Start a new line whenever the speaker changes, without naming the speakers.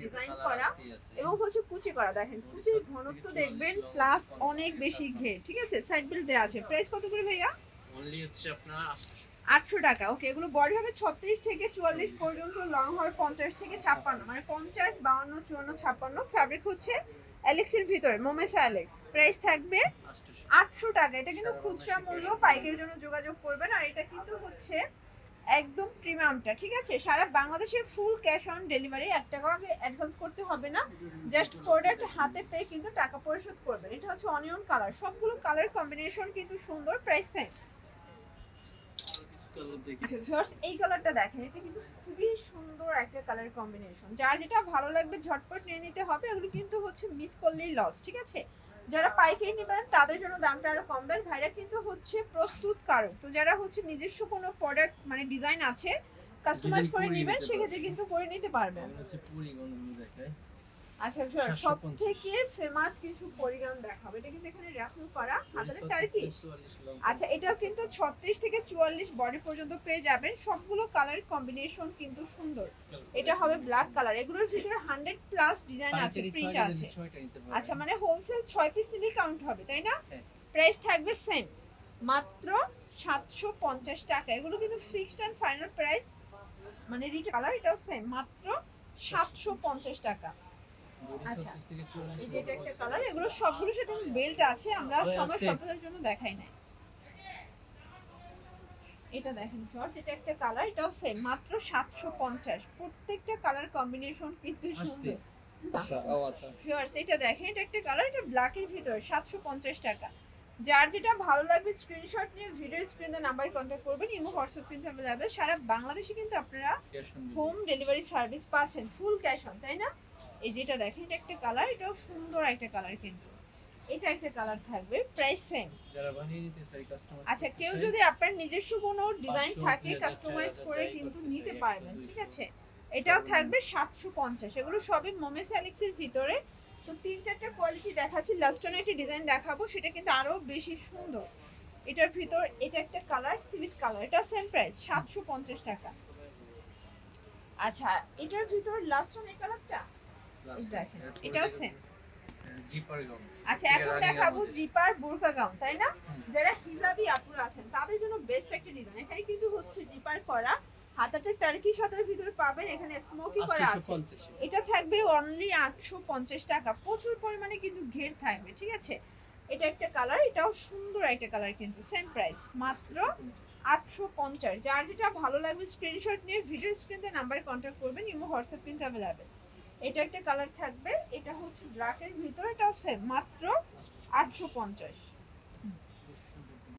Design করা এবং হচ্ছে কুচি করা দেখেন কুচির ঘনত্ব দেখবেন প্লাস অনেক বেশি ঘের ঠিক আছে? সাইড বিল দেওয়া আছে। প্রাইস কত করে ভাইয়া?
অনলি হচ্ছে আপনার
আটশো। টাকা ওকে এগুলো বডি হবে ছত্রিশ থেকে চুয়াল্লিশ পর্যন্ত লং হবে পঞ্চাশ থেকে ছাপ্পান্ন মানে পঞ্চাশ বাউন্ন চুয়ান্ন ছাপ্পান্ন। ফ্যাব্রিক হচ্ছে অ্যালেক্সের ভিতরে মোমেসা অ্যালেক্স প্রাইস থাকবে
আটশো।
আটশো টাকা। এটা কিন্তু খুচরা মূল্য পাইকারির জন্য যোগাযোগ করবেন। আর এটা কিন্তু হচ্ছে একদম প্রিমিয়ামটা, ঠিক আছে? সারা বাংলাদেশের ফুল ক্যাশ অন ডেলিভারি এক টাকা অ্যাডভান্স করতে হবে না। জাস্ট প্রোডাক্ট হাতে পেয়ে কিন্তু টাকা পরিশোধ করবেন। এটা হচ্ছে অনিয়ন কালার সবগুলো কালার কম্বিনেশন কিন্তু সুন্দর প্রাইস সেম আচ্ছা ভিউয়ার্স এই কালারটা দেখেন। এটা কিন্তু খুবই সুন্দর একটা কালার কম্বিনেশন যার যেটা ভালো লাগবে ঝটপট নিয়ে নিতে হবে। এগুলো কিন্তু হচ্ছে মিস করলেই লস ঠিক আছে? যারা পাইকারি নেবেন তাদের জন্য দামটা আরও কমবেন ভাইরা কিন্তু হচ্ছে প্রস্তুত কারক। তো যারা হচ্ছে নিজস্ব কোনো প্রোডাক্ট মানে ডিজাইন আছে কাস্টমাইজ করে নেবেন সেক্ষেত্রে কিন্তু করে নিতে পারবেন আচ্ছা
750
সব থেকে ফেমাস কিছু দেখাবো। এটা কিন্তু এখানে করা। হাতের টার্কি আচ্ছা এটাও কিন্তু ছত্রিশ থেকে চুয়াল্লিশ বডি পর্যন্ত পেয়ে যাবেন। সবগুলো কালার কম্বিনেশন কিন্তু সুন্দর। এটা হবে ব্ল্যাক কালার এগুলোর ভিতরে হান্ড্রেড প্লাস ডিজাইন আছে প্রিন্ট আছে। আচ্ছা মানে হোলসেল ছয় পিস নিলে কাউন্ট হবে তাই না?
হ্যাঁ।
প্রাইস থাকবে সেম মাত্র সাতশো পঞ্চাশ টাকা। এগুলো কিন্তু ফিক্সড অ্যান্ড ফাইনাল প্রাইস মানে রিচ কালার এটাও সেম মাত্র সাতশো পঞ্চাশ টাকা। আচ্ছা। এই যে এটা একটা কালার এগুলো সবগুলোর সাথে বেল্ট আছে আমরা
ওই
সময় জন্য দেখাই নাই। এটা দেখেন শর্টস এটা একটা কালার এটাও সেম মাত্র সাতশো পঞ্চাশ। প্রত্যেকটা কালার কম্বিনেশন কিন্তু সুন্দর।
আচ্ছা ও আচ্ছা।
ভিউয়ার্স এটা দেখেন এটা একটা কালার এটা ব্ল্যাকের ভিতরে সাতশো পঞ্চাশ টাকা। যার যেটা ভালো লাগবে স্ক্রিনশট নিয়ে ভিডিও স্ক্রিনে নাম্বারে কন্ট্যাক্ট করবেন ইমো হোয়াটসঅ্যাপ কিন্তু অ্যাভেলেবেল সারা বাংলাদেশে কিন্তু আপনারা হোম ডেলিভারি সার্ভিস পাচ্ছেন ফুল ক্যাশ অন তাই না? এই যেটা দেখেন এটা একটা কালার এটাও সুন্দর একটা কালার কিন্তু। এটা একটা কালার থাকবে প্রাইস সেম
যারা বানিয়ে নিতে চাই কাস্টমার
আচ্ছা কেউ যদি আপনার নিজস্ব কোনো ডিজাইন থাকে কাস্টমাইজ করে কিন্তু নিতে পারবেন ঠিক আছে? এটাও থাকবে সাতশো পঞ্চাশ। এগুলো সবই মোমেস অ্যালেক্সের ভিতরে। তো তিন চারটা কোয়ালিটি দেখাচ্ছি লাস্ট অন একটা ডিজাইন দেখাবো সেটা কিন্তু আরও বেশি সুন্দর। এটার ভিতর এটা একটা কালার সিভিট কালার এটা সেম প্রাইস সাতশো পঞ্চাশ টাকা। আচ্ছা এটার ভিতর লাস্ট অন এই কালারটা দেখেন, এটাও।
জিপার গাউন
আচ্ছা এখন দেখাবো জিপার বোরকা গাউন তাই না? যারা হিজাবি আপুরা আছেন তাদের জন্য বেস্ট একটা ডিজাইন এখানে কিন্তু হচ্ছে জিপার করা। হাতাটা টার্কি সাদার ভিতরে পাবেন এখানে স্মোকি করা আছে। এটা। থাকবে অনলি আটশো পঞ্চাশ টাকা। প্রচুর পরিমাণে কিন্তু ঘের থাকবে ঠিক আছে? এটা একটা কালার এটাও সুন্দর একটা কালার কিন্তু সেম প্রাইস মাত্র আটশো পঞ্চাশ। যার যেটা ভালো লাগবে স্ক্রিনশট নিয়ে ভিডিও স্ক্রিনে নাম্বারে কন্ট্যাক্ট করবেন ইমো হোয়াটসঅ্যাপ কিন্তু অ্যাভেলেবেল এটা একটা কালার থাকবে এটা হচ্ছে ব্ল্যাকের ভিতরে এটা সেম মাত্র আটশো পঞ্চাশ।